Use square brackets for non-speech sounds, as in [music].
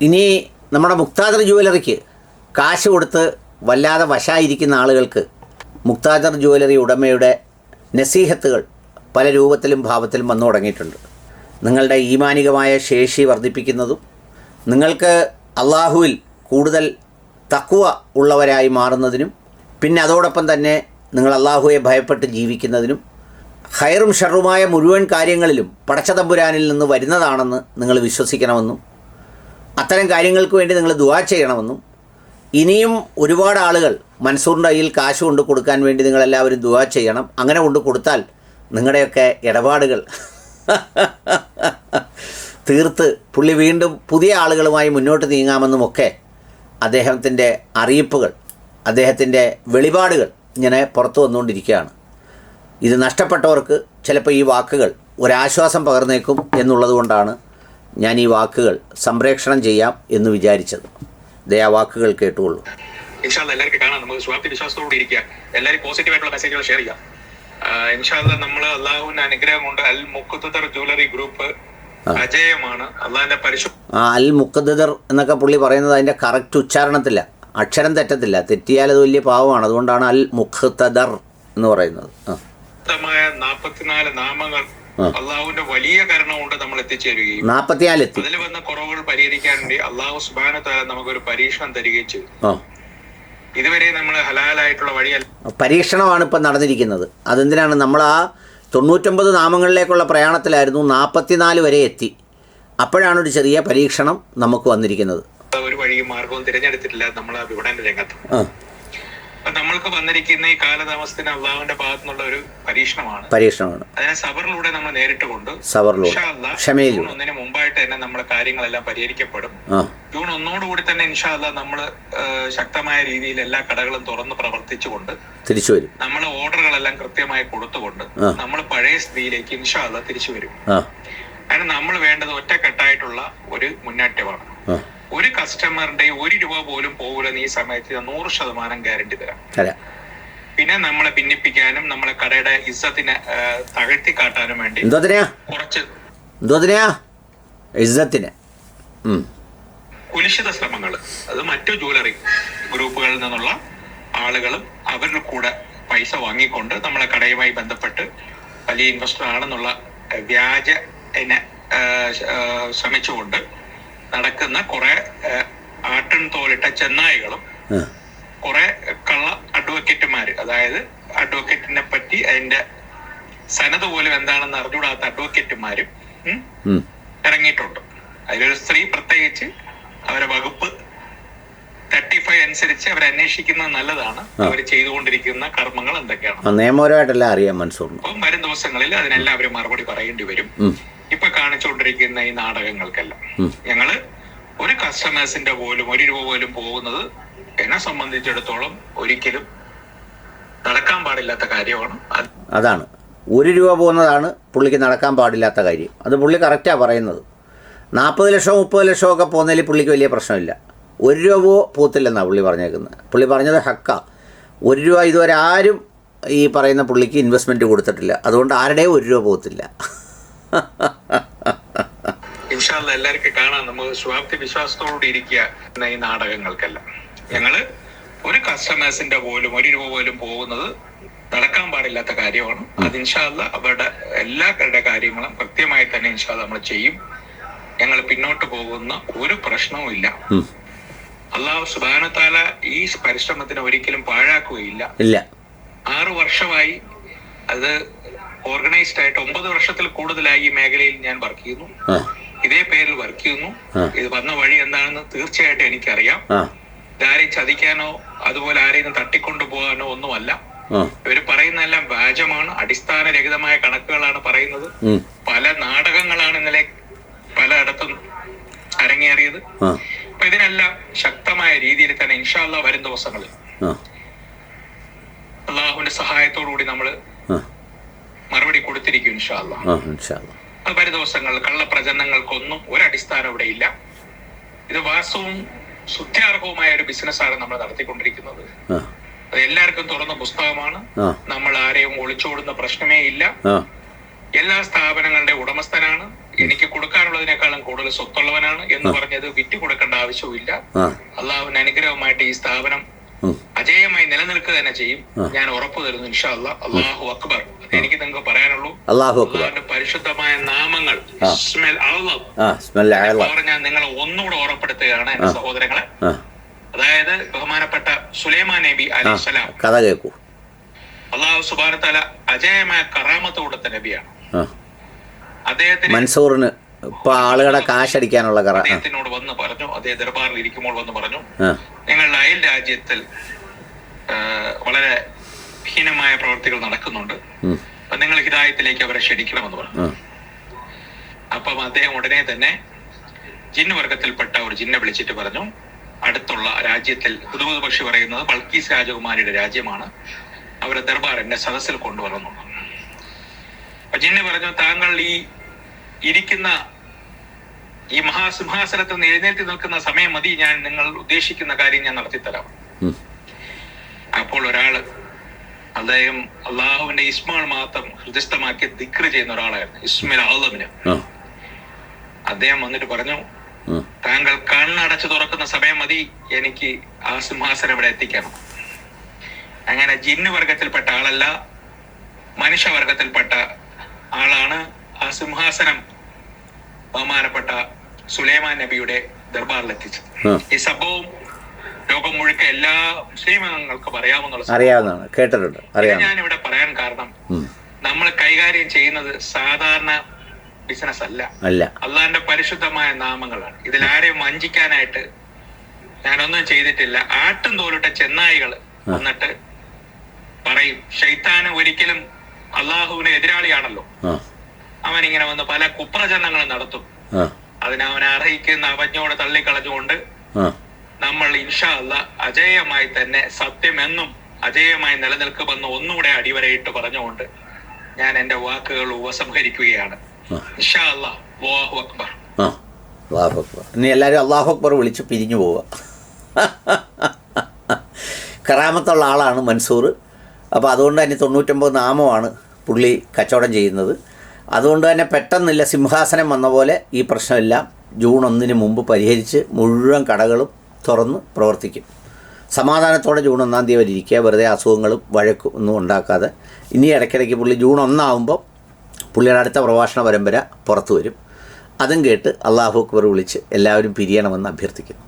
ഇനി നമ്മുടെ മുക്താദർ ജുവലറിക്ക് കാശ് കൊടുത്ത് വല്ലാതെ വശായിരിക്കുന്ന ആളുകൾക്ക് മുക്താദർ ജുവലറി ഉടമയുടെ നസീഹത്തുകൾ പല രൂപത്തിലും ഭാവത്തിലും വന്നു തുടങ്ങിയിട്ടുണ്ട്. നിങ്ങളുടെ ഈമാനികമായ ശേഷി വർദ്ധിപ്പിക്കുന്നതും നിങ്ങൾക്ക് അള്ളാഹുവിൽ കൂടുതൽ തക്കുവ ഉള്ളവരായി മാറുന്നതിനും പിന്നെ അതോടൊപ്പം തന്നെ നിങ്ങൾ അള്ളാഹുവെ ഭയപ്പെട്ട് ജീവിക്കുന്നതിനും ഹൈറും ഷറുമായ മുഴുവൻ കാര്യങ്ങളിലും പടച്ചതമ്പുരാനിൽ നിന്ന് വരുന്നതാണെന്ന് നിങ്ങൾ വിശ്വസിക്കണമെന്നും അത്തരം കാര്യങ്ങൾക്ക് വേണ്ടി നിങ്ങൾ ദുവാ ചെയ്യണമെന്നും ഇനിയും ഒരുപാട് ആളുകൾ മൻസൂറിന്റെ കയ്യിൽ കാശ് കൊണ്ട് കൊടുക്കാൻ വേണ്ടി നിങ്ങളെല്ലാവരും ദുവാ ചെയ്യണം. അങ്ങനെ കൊണ്ട് കൊടുത്താൽ നിങ്ങളുടെയൊക്കെ ഇടപാടുകൾ [laughs] തീർത്ത് പുള്ളി വീണ്ടും പുതിയ ആളുകളുമായി മുന്നോട്ട് നീങ്ങാമെന്നുമൊക്കെ അദ്ദേഹത്തിന്റെ അറിയിപ്പുകൾ അദ്ദേഹത്തിന്റെ വെളിപാടുകൾ ഇങ്ങനെ പുറത്തു വന്നുകൊണ്ടിരിക്കുകയാണ്. ഇത് നഷ്ടപ്പെട്ടവർക്ക് ചിലപ്പോൾ ഈ വാക്കുകൾ ഒരാശ്വാസം പകർന്നേക്കും എന്നുള്ളത് കൊണ്ടാണ് ഞാൻ ഈ വാക്കുകൾ സംപ്രേക്ഷണം ചെയ്യാം എന്ന് വിചാരിച്ചത്. ദേ ആ വാക്കുകൾ എല്ലാവർക്കും കാണാം. നമുക്ക് സ്വാർത്ഥ വിശ്വാസത്തോടെ ഇരിക്കുക. എല്ലാവരും പോസിറ്റീവ് ആയിട്ടുള്ള മെസ്സേജുകൾ ഷെയർ ചെയ്യാം. ഇൻഷാല്ല നമ്മൾ അള്ളാഹുവിന്റെ അൽ മുക്കുത്തർ ജ്വല്ലറി ഗ്രൂപ്പ് അജയമാണ്. അള്ളാഹിന്റെ പരിശു ആ അൽ മുക്കദ്ദർ എന്നൊക്കെ പുള്ളി പറയുന്നത് അതിന്റെ കറക്റ്റ് ഉച്ചാരണത്തില്ല. അക്ഷരം തെറ്റത്തില്ല. തെറ്റിയാൽ അത് വലിയ പാവമാണ്. അതുകൊണ്ടാണ് അൽ മുഖ്തദർ എന്ന് പറയുന്നത്. നാൽപ്പത്തിനാല് നാമങ്ങൾ അള്ളാഹുവിന്റെ വലിയ കരുണ കൊണ്ട് നമ്മൾ എത്തിച്ചേരുകയും അതിൽ വന്ന കുറവുകൾ പരിഹരിക്കാൻ വേണ്ടി അള്ളാഹു സുബാനത്താല നമുക്കൊരു പരീക്ഷണം തരികയും ചെയ്തു. ഇതുവരെ നമ്മൾ ഹലാലായിട്ടുള്ള വഴിയല്ല. പരീക്ഷണമാണ് ഇപ്പം നടന്നിരിക്കുന്നത്. അതെന്തിനാണ്? നമ്മൾ ആ തൊണ്ണൂറ്റൊമ്പത് നാമങ്ങളിലേക്കുള്ള പ്രയാണത്തിലായിരുന്നു നാൽപ്പത്തിനാല് വരെ എത്തി. അപ്പോഴാണ് ഒരു ചെറിയ പരീക്ഷണം നമുക്ക് വന്നിരിക്കുന്നത്. ഒരു വഴിയും മാർഗവും തിരഞ്ഞെടുത്തിട്ടില്ല. നമ്മൾ വിപണന രംഗത്ത്. നമ്മൾക്ക് വന്നിരിക്കുന്ന ഈ കാലതാമസത്തിന് അള്ളാഹുവിന്റെ ഭാഗത്തു നിന്നുള്ള ഒരു പരീക്ഷണമാണ്. പരീക്ഷണമാണ്. അതിനെ സബറിലൂടെ നമ്മൾ നേരിട്ട് കൊണ്ട് സബറിലൂടെ ഇൻഷാ അല്ലാ, ജൂൺ ഒന്നിന് മുമ്പായിട്ട് തന്നെ നമ്മുടെ കാര്യങ്ങളെല്ലാം പരിഹരിക്കപ്പെടും. ജൂൺ ഒന്നോടുകൂടി തന്നെ ഇൻഷാല്ല നമ്മൾ ശക്തമായ രീതിയിൽ എല്ലാ കടകളും തുറന്ന് പ്രവർത്തിച്ചുകൊണ്ട് തിരിച്ചു വരും. നമ്മൾ ഓർഡറുകളെല്ലാം കൃത്യമായി കൊടുത്തുകൊണ്ട്. നമ്മൾ പഴയ സ്ഥിതിയിലേക്ക് ഇൻഷാല്ല തിരിച്ചു വരും. കാരണം നമ്മൾ വേണ്ടത് ഒറ്റക്കെട്ടായിട്ടുള്ള ഒരു മുന്നേറ്റമാണ്. ഒരു കസ്റ്റമറിന്റെ ഒരു രൂപ പോലും പോകില്ലെന്ന് ഈ സമയത്ത് നൂറ് ശതമാനം ഗ്യാരണ്ടി തരാം. പിന്നെ നമ്മളെ ഭിന്നിപ്പിക്കാനും നമ്മളെ കടയുടെ ഇസ്സത്തിനെ തകഴ്ത്തി കാട്ടാനും വേണ്ടി കുറച്ച് ഇസ്സത്തിന്. കുലിശിത ശ്രമങ്ങൾ. അത് മറ്റു ജ്വല്ലറി ഗ്രൂപ്പുകളിൽ നിന്നുള്ള ആളുകളും അവരുടെ കൂടെ പൈസ വാങ്ങിക്കൊണ്ട് നമ്മളെ കടയുമായി ബന്ധപ്പെട്ട് വലിയ ഇൻവെസ്റ്റർ ആണെന്നുള്ള വ്യാജനെ വ്യാജ എന്നെ ശ്രമിച്ചുകൊണ്ട് നടക്കുന്ന കുറെ ആട്ടൻ തോലിട്ട ചെന്നായികളും കുറെ കള്ള അഡ്വക്കേറ്റുമാര് അതായത് അഡ്വക്കേറ്റിനെ പറ്റി അതിന്റെ സനത് പോലും എന്താണെന്ന് അറിഞ്ഞുകൂടാത്ത അഡ്വക്കേറ്റുമാരും. ഇറങ്ങിയിട്ടുണ്ട്. അതിലൊരു സ്ത്രീ പ്രത്യേകിച്ച് അവരെ വകുപ്പ് തേർട്ടി ഫൈവ് അനുസരിച്ച് അവർ അന്വേഷിക്കുന്നത് നല്ലതാണ്. അവർ ചെയ്തുകൊണ്ടിരിക്കുന്ന കർമ്മങ്ങൾ എന്തൊക്കെയാണ്? നിയമപരമായിട്ടെല്ലാം അറിയാം മനസ്സിലാവും അപ്പം വരും ദിവസങ്ങളിൽ അതിനെല്ലാം അവർ മറുപടി പറയേണ്ടി വരും. ഇപ്പൊ കാണിച്ചുകൊണ്ടിരിക്കുന്ന ഈ നാടകങ്ങൾക്കെല്ലാം. ഞങ്ങൾ ഒരു കസ്റ്റമേഴ്സിന്റെ പോലും ഒരു രൂപ പോലും പോകുന്നത് എന്നെ സംബന്ധിച്ചിടത്തോളം ഒരിക്കലും നടക്കാൻ പാടില്ലാത്ത കാര്യമാണ്. അതാണ്. ഒരു രൂപ പോകുന്നതാണ് പുള്ളിക്ക് നടക്കാൻ പാടില്ലാത്ത കാര്യം. അത് പുള്ളി കറക്റ്റാണ് പറയുന്നത്. നാൽപ്പത് ലക്ഷം മുപ്പത് ലക്ഷം ഒക്കെ പോകുന്നതിൽ പുള്ളിക്ക് വലിയ പ്രശ്നമില്ല. ഒരു രൂപ പോകത്തില്ലെന്നാണ് പുള്ളി പറഞ്ഞേക്കുന്നത്. പുള്ളി പറഞ്ഞത് ഹക്ക. ഒരു രൂപ ഇതുവരെ ആരും ഈ പറയുന്ന പുള്ളിക്ക് ഇൻവെസ്റ്റ്മെന്റ് കൊടുത്തിട്ടില്ല. അതുകൊണ്ട് ആരുടെയും ഒരു രൂപ പോകത്തില്ല [laughs] ഇൻഷാല്ല എല്ലാവർക്കും കാണാം. നമുക്ക് സ്വാർത്ഥ വിശ്വാസത്തോടുകൂടി ഇരിക്കുക എന്ന ഈ നാടകങ്ങൾക്കെല്ലാം. ഞങ്ങൾ ഒരു കസ്റ്റമേഴ്സിന്റെ പോലും ഒരു രൂപ പോലും പോകുന്നത് നടക്കാൻ പാടില്ലാത്ത കാര്യമാണ്. അത് ഇൻഷാല്ല അവരുടെ എല്ലാവരുടെ കാര്യങ്ങളും കൃത്യമായി തന്നെ ഇൻഷാല്ല നമ്മൾ ചെയ്യും. ഞങ്ങൾ പിന്നോട്ട് പോകുന്ന ഒരു പ്രശ്നവും ഇല്ല. അള്ളാഹു സുബാനത്താല ഈ പരിശ്രമത്തിന് ഒരിക്കലും പാഴാക്കുകയില്ല. ആറു വർഷമായി അത് ഓർഗനൈസ്ഡ് ആയിട്ട് ഒമ്പത് വർഷത്തിൽ കൂടുതലായി ഈ മേഖലയിൽ ഞാൻ വർക്ക് ചെയ്യുന്നു. ഇതേ പേരിൽ വർക്ക് ചെയ്യുന്നു. ഇത് വന്ന വഴി എന്താണെന്ന് തീർച്ചയായിട്ടും എനിക്കറിയാം. ഇതാരെയും ചതിക്കാനോ അതുപോലെ ആരെയും തട്ടിക്കൊണ്ടു പോകാനോ ഒന്നുമല്ല. ഇവർ പറയുന്നതെല്ലാം വ്യാജമാണ്. അടിസ്ഥാനരഹിതമായ കണക്കുകളാണ് പറയുന്നത്. പല നാടകങ്ങളാണ് ഇന്നലെ പലയിടത്തും അരങ്ങേറിയത്. അപ്പൊ ഇതിനെല്ലാം ശക്തമായ രീതിയിൽ തന്നെ ഇൻഷാല്ല വരും ദിവസങ്ങളിൽ. അള്ളാഹുവിന്റെ സഹായത്തോടുകൂടി നമ്മൾ നമ്മൾ മറുപടി കൊടുത്തിരിക്കും ഇൻഷാല്ല ദിവസങ്ങൾ കള്ളപ്രചരണങ്ങൾക്കൊന്നും ഒരടിസ്ഥാനം ഇവിടെ ഇല്ല. ഇത് വാസവും ശുദ്ധാർഹവുമായ ഒരു ബിസിനസ്സാണ് നമ്മൾ നടത്തിക്കൊണ്ടിരിക്കുന്നത്. അത് എല്ലാവർക്കും തുറന്ന പുസ്തകമാണ്. നമ്മൾ ആരെയും ഒളിച്ചോടുന്ന പ്രശ്നമേ ഇല്ല. എല്ലാ സ്ഥാപനങ്ങളുടെ ഉടമസ്ഥനാണ്. എനിക്ക് കൊടുക്കാനുള്ളതിനേക്കാളും കൂടുതൽ സ്വത്തുള്ളവനാണ് എന്ന് പറഞ്ഞത് വിറ്റ് കൊടുക്കേണ്ട ആവശ്യവും ഇല്ല അള്ളാഹുവിന്റെ അനുഗ്രഹമായിട്ട് ഈ സ്ഥാപനം. അജയമായി നിലനിൽക്കുക തന്നെ ചെയ്യും. ഞാൻ ഉറപ്പു തരുന്നു ഇൻഷാ അല്ലാ അള്ളാഹു അക്ബർ. എനിക്ക് നിങ്ങൾക്ക് പറയാനുള്ളൂ. അള്ളാഹു അള്ളാഹുവിന്റെ പരിശുദ്ധമായ നാമങ്ങൾ ഞാൻ നിങ്ങളെ ഒന്നുകൂടെ ഓർമ്മപ്പെടുത്തുകയാണ് എന്റെ സഹോദരങ്ങളെ. അതായത് ബഹുമാനപ്പെട്ട സുലൈമാൻ നബി അലിസ്ലാം കഥ കേൾക്കൂ അള്ളാഹു സുബാനത്തല അജയമായ കറാമത്ത് കൊടുത്ത നബിയാണ്. അദ്ദേഹത്തിന് മൻസൂറിന് ഇപ്പൊ ആളുകളെ കാശടിക്കാനുള്ള കറ അദ്ദേഹത്തിനോട് വന്ന് പറഞ്ഞു അദ്ദേഹം ദർബാറിൽ ഇരിക്കുമ്പോൾ വന്ന് പറഞ്ഞു നിങ്ങളുടെ അയൽ രാജ്യത്തിൽ വളരെ ഹീനമായ പ്രവൃത്തികൾ നടക്കുന്നുണ്ട്. അപ്പൊ നിങ്ങൾ ഹിതായത്തിലേക്ക് അവരെ ക്ഷണിക്കണമെന്ന് പറഞ്ഞു. അപ്പം അദ്ദേഹം ഉടനെ തന്നെ ജിന്ന വർഗത്തിൽപ്പെട്ട ഒരു ജിന്നെ വിളിച്ചിട്ട് പറഞ്ഞു അടുത്തുള്ള രാജ്യത്തിൽ ഹുദുബുദ് പക്ഷി പറയുന്നത് ബൾക്കീസ് രാജകുമാരിയുടെ രാജ്യമാണ്. അവരെ ദർബാർ എന്നെ സദസ്സിൽ കൊണ്ടുവരുന്നു അപ്പൊ ജിന്നെ പറഞ്ഞു താങ്കൾ ഈ ഇരിക്കുന്ന ഈ മഹാസിംഹാസനത്തിൽ നിന്ന് എഴുന്നേറ്റ് നിൽക്കുന്ന സമയം മതി ഞാൻ നിങ്ങൾ ഉദ്ദേശിക്കുന്ന കാര്യം ഞാൻ നടത്തിത്തരാം. അദ്ദേഹം അള്ളാഹുവിന്റെ ഇസ്മാൾ മാത്രം ഹൃദയസ്ഥമാക്കി ദിക്റ് ചെയ്യുന്ന ഒരാളായിരുന്നു ഇസ്മിൽ ആലമിന് അദ്ദേഹം വന്നിട്ട് പറഞ്ഞു താങ്കൾ കണ്ണടച്ചു തുറക്കുന്ന സമയം മതി എനിക്ക് ആ സിംഹാസനം ഇവിടെ എത്തിക്കണം. അങ്ങനെ ജിന്ന് വർഗത്തിൽപ്പെട്ട ആളല്ല മനുഷ്യവർഗത്തിൽപ്പെട്ട ആളാണ് ആ സിംഹാസനം ബഹുമാനപ്പെട്ട സുലൈമാൻ നബിയുടെ ദർബാറിൽ എത്തിച്ചത് ഈ സംഭവം ലോകം മുഴുക്ക എല്ലാ മുസ്ലിം അംഗങ്ങൾക്ക് അറിയാവുന്ന സംഭവം. അറിയാവുന്നതാണ്. കേട്ടിട്ടുണ്ട്. അറിയാം ഞാൻ ഇവിടെ പറയാൻ കാരണം നമ്മൾ കൈകാര്യം ചെയ്യുന്നത് സാധാരണ ബിസിനസ് അല്ല. അല്ല. അള്ളാന്റെ പരിശുദ്ധമായ നാമങ്ങളാണ്. ഇതിൽ ആരെയും വഞ്ചിക്കാനായിട്ട് ഞാനൊന്നും ചെയ്തിട്ടില്ല. ആട്ടും തോലിട്ട ചെന്നായികൾ വന്നിട്ട് പറയും ഷെയ്ത്താന് ഒരിക്കലും അള്ളാഹുവിന് എതിരാളിയാണല്ലോ. അവൻ ഇങ്ങനെ വന്ന് പല കുപ്രചരണങ്ങളും നടത്തും. അതിനവൻ അതിനെ അവനെ അർഹിക്കുന്ന അവജ്ഞോട് തള്ളിക്കളഞ്ഞുകൊണ്ട് നമ്മൾ ഇൻഷാ അല്ല അജേയമായി തന്നെ സത്യമെന്നും അജയമായി നിലനിൽക്കുമെന്ന് ഒന്നുകൂടെ അടിവരയിട്ട് പറഞ്ഞുകൊണ്ട് ഞാൻ എന്റെ വാക്കുകൾ ഉപസംഹരിക്കുകയാണ്. ഇൻഷാ അല്ലാഹു അക്ബർ. അള്ളാഹു അക്ബർ. ഇനി എല്ലാവരും അള്ളാഹു അക്ബർ വിളിച്ച് പിരിഞ്ഞു പോവുക. കറാമത്തുള്ള ആളാണ് മൻസൂർ. അപ്പോൾ അതുകൊണ്ട് തന്നെ തൊണ്ണൂറ്റൊമ്പത് നാമമാണ് പുള്ളി കച്ചവടം ചെയ്യുന്നത്. അതുകൊണ്ട് തന്നെ പെട്ടെന്നില്ല സിംഹാസനം വന്ന പോലെ ഈ പ്രശ്നമെല്ലാം ജൂൺ ഒന്നിന് മുമ്പ് പരിഹരിച്ച് മുഴുവൻ കടകളും തുറന്ന് പ്രവർത്തിക്കും. സമാധാനത്തോടെ ജൂൺ ഒന്നാം തീയതി വരെ ഇരിക്കുക. വെറുതെ അസുഖങ്ങളും വഴക്കും ഒന്നും ഉണ്ടാക്കാതെ. ഇനി ഇടയ്ക്കിടയ്ക്ക് പുള്ളി ജൂൺ ഒന്നാകുമ്പോൾ പുള്ളിയുടെ അടുത്ത പ്രഭാഷണ പരമ്പര പുറത്തു വരും. അതും കേട്ട് അള്ളാഹു അക്ബർ വിളിച്ച് എല്ലാവരും പിരിയണമെന്ന് അഭ്യർത്ഥിക്കുന്നു.